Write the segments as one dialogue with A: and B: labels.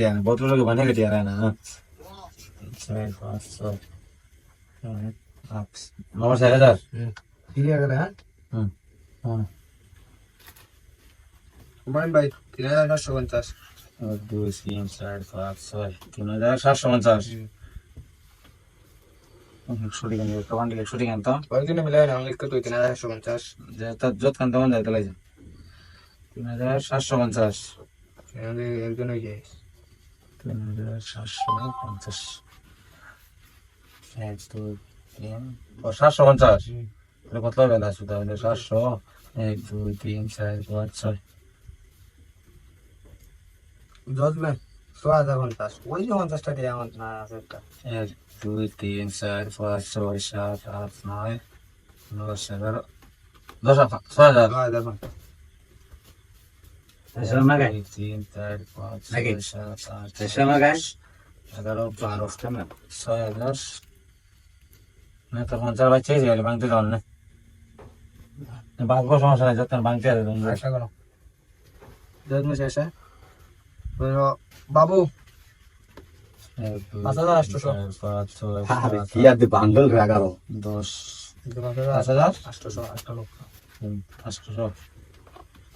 A: দেন ভদ্রলোকে বানিয়ে গেছে আর না ছয় পাঁচশো আমার চার হাজার
B: ঠিক আছে হ্যাঁ হ্যাঁ হুমায়ুন ভাই তিন হাজার সাতশো পঞ্চাশ
A: দুই তিন চার পাঁচ ছয় তিন হাজার সাতশো পঞ্চাশ শুটিং শুটিং আনতাম
B: কয়েকদিনে মিলে লিখতে তুই তিন হাজার সাতশো পঞ্চাশ
A: যত কান্তাম যাইতে লাগে তিন হাজার সাতশো পঞ্চাশ একজন হয়ে যায় তিন হাজার সাতশো পঞ্চাশ এক দুই তিন সাতশো পঞ্চাশ কত হবে না শুধু তাহলে সাতশো এক দুই তিন চার পাঁচ ছয় দশবেন এক দুই তিন চার পাঁচ ছয় সাত আট নয় দশ এগারো দশ ছয় হাজার ছয় হাজার লাগাই তিন চার পাঁচ ছয় সাত আট দেড়শো লাগাই এগারো বারো ছয় দশ না তখন চার বাচ্চা হয়েছে গেলে ভাঙতে জল না ভাঙবো সমস্যা নাই যখন ভাঙতে আছে তোমরা আশা করো
B: যত্ন শেষে বাবু পাঁচ হাজার আটশোশো পাঁচ
A: ছয় সাত বান্ডল এগারো দশ পাঁচ হাজার
B: আটশোশো আটশো আটশোশো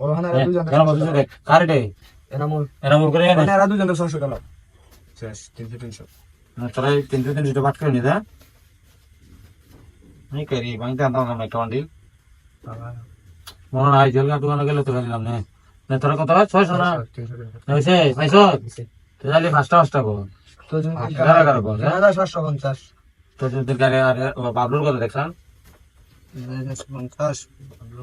B: ওরহানা রাদু জানা
A: কেন এনামুল এনামুল করে এনে
B: এনামুল রাদু জানা শেষ 300 300 হ্যাঁ,
A: না চলে বাট করে নি দা নাই করি বাংতে আন্তা না মাইকা বান্ডি মন আই জল গাটু নে না তোর কত না হইছে 600 তো জানি ফাস্টা ফাস্টা গো তো যদি গারে আর বাবলুর কথা দেখলাম
B: 750 বাবলু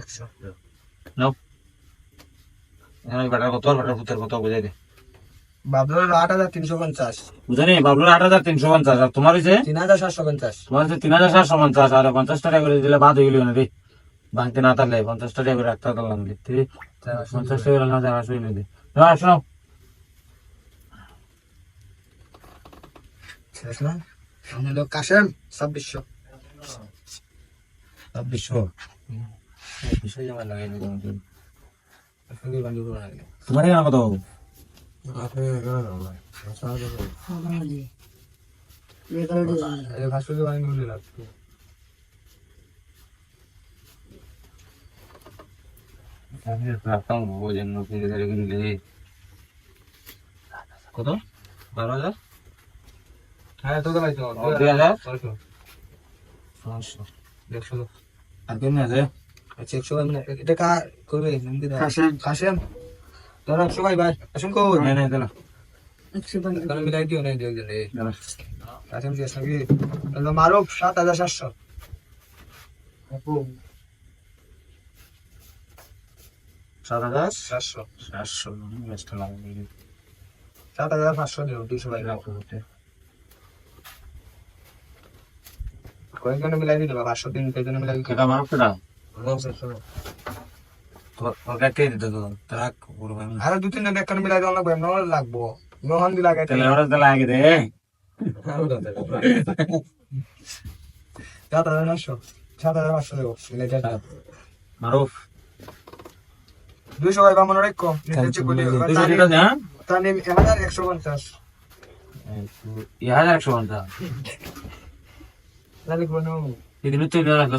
B: একশো
A: নাও এখানে ব্যাটার কত আর ব্যাটার ভূতের কত বুঝাই দে
B: বাবলুর আট হাজার তিনশো পঞ্চাশ
A: বুঝা নেই বাবলুর আট হাজার তিনশো পঞ্চাশ আর দিলে বাদ হয়ে গেল না রে ভাঙতে না তাহলে পঞ্চাশ টাকা করে রাখতে পারলাম পঞ্চাশ টাকা হ্যাঁ, তোমারে এখানে কত কত বারো হাজার হ্যাঁ তো দুই হাজার
B: ছয়শো আর কেমনি আছে আচ্ছা, এটা ভাই মিলাই দিও সাত হাজার সাতশো সাত হাজার পাঁচশো দিও দুশো কয়েকজনে মিলাই দিলে পাঁচশো তিন কয়েকজনে মিলাই
A: দিলে
B: আরো দু তিনটা ব্যাখ্যান মিলাই দেওয়া লাগবে লাগবো দুইশো ভাই বামন অনেক কম একশো পঞ্চাশ
A: হাজার একশো পঞ্চাশ তাহলে কোনো সেদিন তো রাখলো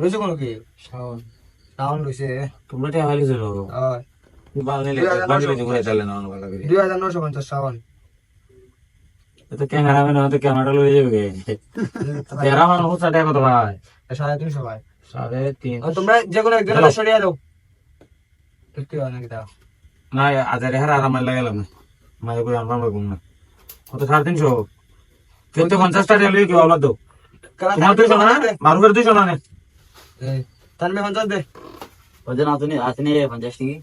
A: রয়েছে কোনো কি সাউন্ড সাউন্ড রয়েছে তোমরা টাকা ভালো ছিল
B: দুই হাজার নশো পঞ্চাশ সাউন্ড
A: তো ক্যামেরা না তো ক্যামেরা লয়ে যাবে তেরা মানুষ হচ্ছে টাকা কত ভাই
B: সাড়ে তিনশো ভাই
A: সাড়ে তিন দাও সত্যি কত সাড়ে তিনশো কিন্তু পঞ্চাশ টাকা লয়ে মারুফের দুইশো না
B: ತನ್ಮೆ ಹೊಂದದ್ದೆ
A: ಒಂದಿನ ಆತನಿ ಆತನೇ ಪಂಚಾಷ್ಟಿಗೆ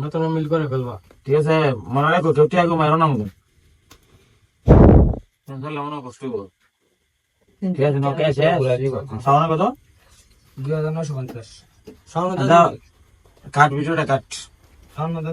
A: मैं तो ना मिल कर कलवा ठीक है मनाने को क्यों त्यागो मारो ना मुझे
B: टेंशन लाओ ना कुछ को
A: ठीक है नो कैसे सावन को तो
B: ये था ना शुभंकर
A: सावन तो काट वीडियो काट सावन